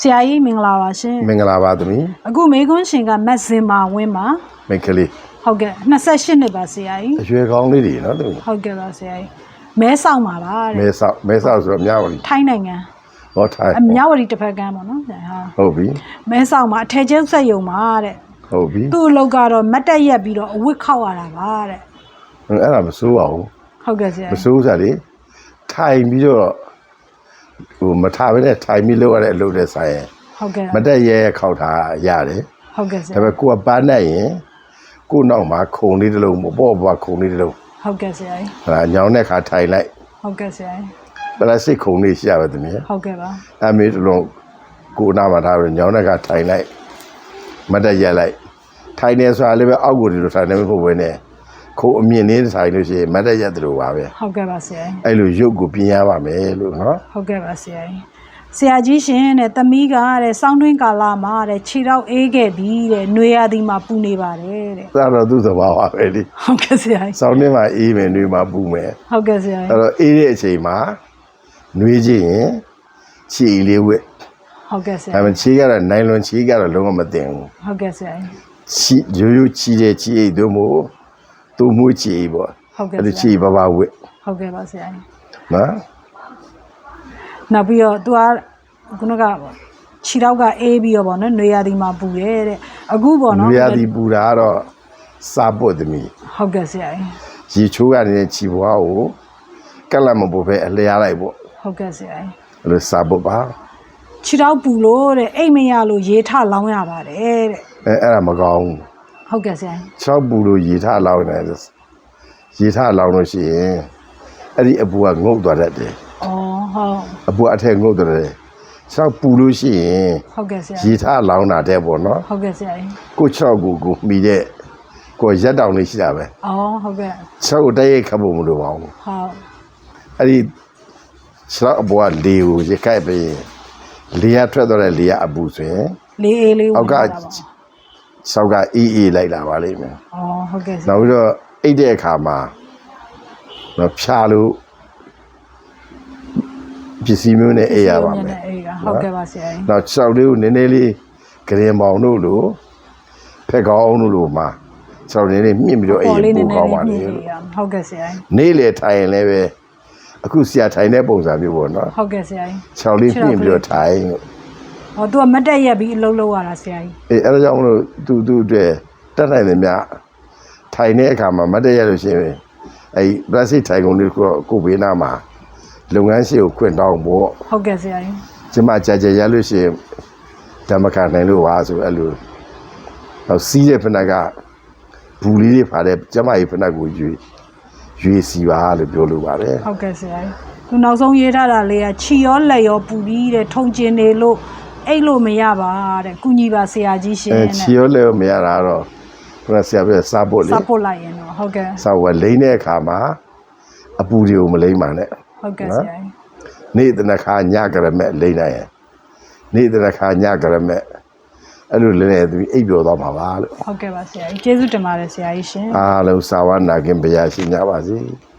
ဆရာကြီးမင်္ဂလာပါရှင်မင်္ဂလာပါသမီးအခုမေခွန်းရှင်ကမက်ဇင်မာဝင်းပါမိတ်ကလေးဟုတ်ကဲ့28နှစ်ပါဆရာကြီးအရွယ်ကောင်းလေးတွေနော်သမီးဟုတ်ကဲ့ပါဆရာကြီးမဲဆောင်ပါပါမဲတဲ့ဆောက်မဲဆောက်ဆိုတော့မြဝတီထိုင်းနိုင်ငံဟောထိုင်အမြဝတီတစ်ဖက်ကမ်းပေါ့နော်ဆရာဟာဟုတ်ပြီမဲဆောင်မှာအထည်ကျုပ်ဆက်ယုံပါတဲ့ဟုတ်ပြီသူ့အလုပ်ကတော့မတ်တက်ရက်ပြီးတော့အဝတ်ခောက်ရတာပါတဲ့အဲ့ဒါမစိုးပါဘူးဟုတ်ကဲ့ဆရာမစိုးစားလေထိုင်ပြီးတော့ ဟိုမထားဘဲနဲ့ထိုင်ပြီးလောက်ရတဲ့အလုပ်တွေဆိုင်ရင်ဟုတ်ကဲ့မတက်ရဲခောက်ထားရတယ်ဟုတ်ကဲ့ဆဒါရာပေမဲ့ကိုကပန်းနိုင်ရင်ကို့နောက်မှာခုံလေးတစ်လုံးပေါ့ပေါ့ခုံလေးတစ်လုံးဟုတ်ကဲ့ဆရာကြီးဟာညောင်းတဲ့ခါထိုင်လိုက်ဟုတ်ကဲ့ဆရာကြီးပလတ်စတစ်ခုံလေးရှိရပါသမီးဟုတ်ကဲ့ပါအမေတို့လုံးကိုနာမှာထားပြီးညောင်းတဲ့ကထိုင်လိုက်မတ်တက်ရက်လိုက်ထိုင်နေဆိုတာလည်းပဲအောက်ကိုဒီလိုထိုင်နေမဟုတ်ဘဲနဲ့ ခိုးအမြင့်လေးထိုင်လို့ရှိရင်မတ်တက်ရက်တယ်လို့ပါပဲဟုတ်ကဲ့ပါဆရာကြီးအဲ့လိုရုပ်ကိုပြင်ရပါမယ်လို့နော်ဟုတ်ကဲ့ပါဆရာကြီးဆရာကြီးရှင်တဲ့သမီးကတဲ့စောင်းတွင်းကာလမှာတဲ့ခြေတော့အေးခဲ့ပြီးတဲ့နှွေရသည်မှာပူနေပါတယ်တဲ့ဒါတော့သူ့သဘာဝပဲလေဟုတ်ကဲ့ဆရာကြီးစောင်းနေမှာအေးမယ်နှွေးမှာပူမယ်ဟုတ်ကဲ့ဆရာအဲ့ကြီးတော့အေးတဲ့အချိန်မှာနှွေးခြင်းရင်ခြေလေးဝက်ဟုတ်ကဲ့ဆရာဒါပေမဲ့ခြေကတော့နိုင်လွန်ခြေကတော့လုံးဝမတင်ဘူးဟုတ်ကဲ့ဆရာကြီးခြေရိုးရိုးခြေတဲ့ခြေအိတ်တို့မို့ သူ့မှုခြေပေါ့ဟုတ်ကဲ့အဲ့ဒီဆခြေရာဘဘဝက်ဟုတ်ကဲ့ပါဆရာကြီးနော်နောက်ပြီးတော့သူကခုနကခြေတော့ကအေးပြီးတော့ဗောနော်နှွေရသည်မှာပူတယ်တဲ့အခုဗောနော်လူရသည်ပူတာကတော့စာပုတ်သမီးဟုတ်ကဲ့ဆရာကြီးရေချိုးကနေခြေဘွားကိုကက်လက်မပုတ်ပဲအလျားလိုက်ပေါ့ဟုတ်ကဲ့ဆရာကြီးအဲ့လိုစာပုတ်ပါခြေတော့ပူလို့တဲ့အိတ်မရလို့ရေထလောင်းရပါတယ်တဲ့အဲအဲ့ဒါမကောင်းဘူး ဟုတ်ကဲ့ဆရာကြီး၆ပူလို့ရေထလောင်းနေတယ်ရေထလောင်းလို့ရှိရင်အဲ့ဒီအပူကငုတ်သွားတတ်တယ်ဩဟုတ်အပူအထက်ငုတ်သွားတယ်၆ပူလို့ရှိရင်ဟုတ်ကဲ့ဆရာရေထလောင်းတာတဲ့ပေါ့နော်ဟုတ်ကဲ့ဆရာကြီးကို၆ကိုကိုမိတဲ့ကိုရက်တောင်လေးရှိတာပဲဩဟုတ်ကဲ့၆ကိုတိုက်ရိုက်ခတ်ဖို့မလိုပါဘူးဟုတ်အဲ့ဒီ၆အပူကလေကိုရေခိုက်ပြီးရင်လေရထွက်သွားတဲ့လေရအပူဆိုရင်လေးအေးလေးဝင်အောက်က လာတာပါဆောက်ကအေးအေးလိုက်လာပါလိမ့်မယ်ဩဟုတ်ကဲ့ဆရာနောက်ပြီးတော့အိတ်တဲ့အခါမှာတော့ဖြာလို့ပစ္စည်းမျိုးနဲ့အိပ်ရပါမယ်အေးကဟုတ်ကဲ့ပါဆရာကြီးနောက်၆လေးကိုနည်းနည်းလေးဂရင်ပေါင်တို့လိုဖက်ကောင်းတို့လိုမှာ၆လေးလေးမြင့်ပြီးတော့အိပ်ရင်ပိုကောင်းပါလေမြင့်လို့ရဟုတ်ကဲ့ဆရာကြီးနေ့လေထိုင်ရင်လည်းပဲအခုဆရာထိုင်တဲ့ပုံစံမျိုးပေါ့နော်ဟုတ်ကဲ့ဆရာကြီး၆လေးမြင့်ပြီးတော့ထိုင်လို့ ဟောသူကမတ်တက်ရက်ပြီးအလုံးလုံးရတာဆရာကြီးအေးအဲဒါကြောင့်မလို့သူသူအတွက်တက်နိုင်တယ်များထိုင်တဲ့အခါမှာမတ်တက်ရလို့ရှိရင်အဲပလတ်စတစ်ထိုင်ကုန်လေးကိုကိုဘေးနားမှာလုပ်ငန်းရှိကိုခွင့်တောင်းဖို့ဟုတ်ကဲ့ဆရာကြီးကျမကြာကြာရလို့ရှိရင်ဓမ္မခံနိုင်လို့ပါဆိုအဲ့လိုတော့စီးတဲ့ဖနက်ကဘူးလေးတွေဖာတဲ့ကျမကြီးဖနက်ကိုရွေရွေစီပါလို့ပြောလို့ပါတယ်ဟုတ်ကဲ့ဆရာကြီးသူနောက်ဆုံးရေးထားတာလေးကခြီရောလက်ရောပူပြီးတဲ့ထုံကျင်နေလို့ အိတ်လို့မရပါတဲ့ကုညီပါဆရာကြီးရှင်အဲတဲ့ချီရောလဲမရတာတော့ခုနဆရာပြစားဖို့လေစပုတ်လိုက်ရင်တော့ဟုတ်ကဲ့စားဝယ်လိမ့်တဲ့အခါမှာအပူတွေကိုမလိမ့်ပါနဲ့ဟုတ်ကဲ့ဆရာကြီးနေ့တနခါညကရမဲ့လိမ့်နိုင်ရင်နေ့တနခါညကရမဲ့အဲ့လိုလည်းသူအိပ်ပျော်သွားမှာပါလို့ဟုတ်ကဲ့ပါဆရာကြီးကျေးဇူးတင်ပါတယ်ဆရာကြီးရှင်အားလုံးစာဝနာခင်ဘုရားရှင်ကြပါစေ။